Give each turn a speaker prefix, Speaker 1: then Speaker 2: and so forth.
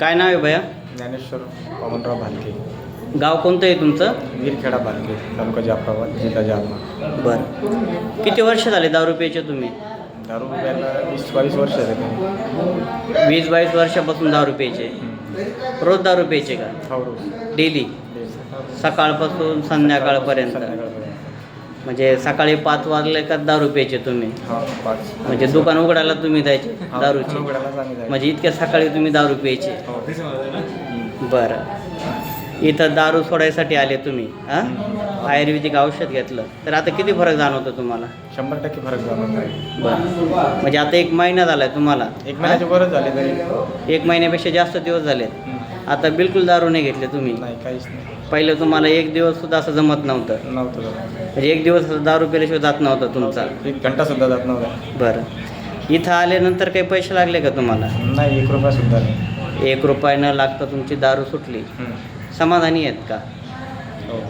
Speaker 1: काय नाव आहे भैया?
Speaker 2: ज्ञानेश्वर पवनराव भालके.
Speaker 1: गाव कोणतं आहे तुमचं?
Speaker 2: वीरखेडा भालके तालुका जाफराबाद जिल्हा जालना.
Speaker 1: बरं. किती वर्ष झाले दारू प्यायचे तुम्ही?
Speaker 2: दारू प्यायला वीस बावीस वर्ष झाले
Speaker 1: वीस बावीस वर्षापासून दारू प्यायचे. रोज दारू प्यायचे का?
Speaker 2: हो रोज.
Speaker 1: डेली. सकाळपासून संध्याकाळपर्यंत.
Speaker 2: संध्याकाळपर्यंत.
Speaker 1: म्हणजे सकाळी पाच वाजले का दारू प्यायचे तुम्ही?
Speaker 2: हा पाच.
Speaker 1: म्हणजे दुकान उघडायला तुम्ही द्यायचे
Speaker 2: हा,
Speaker 1: दारूची?
Speaker 2: आम्ही जायचो.
Speaker 1: म्हणजे इतक्या सकाळी तुम्ही दारू प्यायचे?
Speaker 2: हो.
Speaker 1: बरं. इथं दारू सोडायसाठी आले तुम्ही हां? आयुर्वेदिक औषध घेतलं. तर आता किती फरक जाणवतो तुम्हाला?
Speaker 2: शंभर टक्के फरक जाणवत.
Speaker 1: बरं. म्हणजे आता एक महिना झाला आहे तुम्हाला
Speaker 2: एक महिन्याची बरंच झाले तरी.
Speaker 1: एक महिन्यापेक्षा जास्त दिवस झालेत.
Speaker 2: हम्म.
Speaker 1: आता बिलकुल दारू नाही घेतले तुम्ही.
Speaker 2: नाही काहीच नाही.
Speaker 1: पहिलं तुम्हाला एक दिवस सुद्धा असं जमत नव्हतं.
Speaker 2: नव्हतं जात.
Speaker 1: म्हणजे एक दिवस दारू पिल्याशिवाय जात नव्हता तुमचा.
Speaker 2: एक घंटा सुद्धा जात नव्हता.
Speaker 1: बरं. इथं आल्यानंतर काही पैसे लागले का तुम्हाला?
Speaker 2: नाही एक रुपया सुद्धा नाही.
Speaker 1: एक रुपये न लागता तुमची दारू सुटली.
Speaker 2: हम्म.
Speaker 1: समाधानी आहेत का?
Speaker 2: हो.